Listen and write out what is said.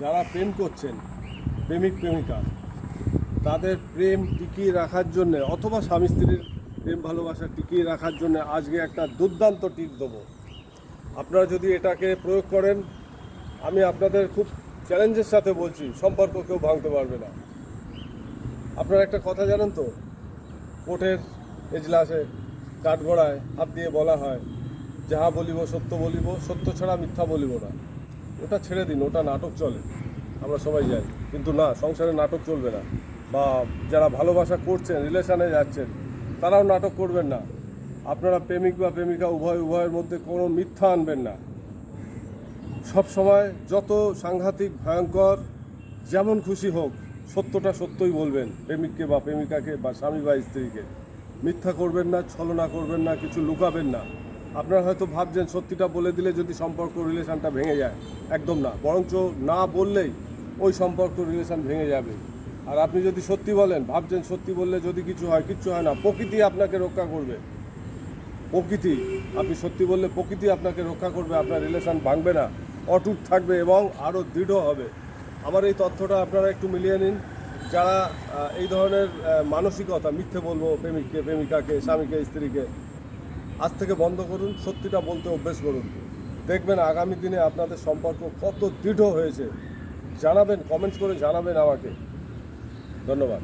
যারা প্রেম করছেন, প্রেমিক, প্রেমিকা, তাদের প্রেম টিকিয়ে রাখার জন্য অথবা স্বামী স্ত্রীর প্রেম ভালোবাসা টিকিয়ে রাখার জন্য আজকে একটা দুর্দান্ত টিপ দেবো। আপনারা যদি এটাকে প্রয়োগ করেন, আমি আপনাদের খুব চ্যালেঞ্জের সাথে বলছি, সম্পর্ক কেউ ভাঙতে পারবে না। আপনারা একটা কথা জানেন তো? কোর্টের এজলাসে, কাঠগড়ায় হাত দিয়ে বলা হয়, যাহা বলিব সত্য বলিব, সত্য ছাড়া মিথ্যা বলিব না। ওটা ছেড়ে দিন, ওটা নাটক চলে। আমরা সবাই যাই কিন্তু না, সংসারে নাটক চলবে না। বা যারা ভালোবাসা করছেন, রিলেশানে যাচ্ছেন, তারাও নাটক করবেন না। আপনারা প্রেমিক বা প্রেমিকা, উভয় উভয়ের মধ্যে কোনো মিথ্যা আনবেন না। সব সময় যত সাংঘাতিক, ভয়ঙ্কর, যেমন খুশি হোক, সত্যটা সত্যই বলবেন, প্রেমিককে বা প্রেমিকাকে বা স্বামী বা স্ত্রীকে। মিথ্যা করবেন না, ছলনা করবেন না, কিছু লুকাবেন না। আপনারা হয়তো ভাবছেন সত্যিটা বলে দিলে যদি সম্পর্ক রিলেশনটা ভেঙে যায়। একদম না। বরঞ্চ না বললেই ওই সম্পর্ক রিলেশন ভেঙে যাবে। আর আপনি যদি সত্যি বলেন, ভাবছেন সত্যি বললে যদি কিছু হয়, কিচ্ছু হয় না, প্রকৃতি আপনাকে রক্ষা করবে। প্রকৃতি, আপনি সত্যি বললে প্রকৃতি আপনাকে রক্ষা করবে, আপনার রিলেশন ভাঙবে না, অটুট থাকবে এবং আরও দৃঢ় হবে। আমার এই তথ্যটা আপনারা একটু মিলিয়ে নিন। যারা এই ধরনের মানসিকতা, মিথ্যে বলব প্রেমিককে, প্রেমিকাকে, স্বামীকে, স্ত্রীকে আজ থেকে বন্ধ করুন, সত্যিটা বলতে অভ্যেস করুন। দেখবেন আগামী দিনে আপনাদের সম্পর্ক কত দৃঢ় হয়েছে। জানাবেন কমেন্টস করে জানাবেন আমাকে। ধন্যবাদ।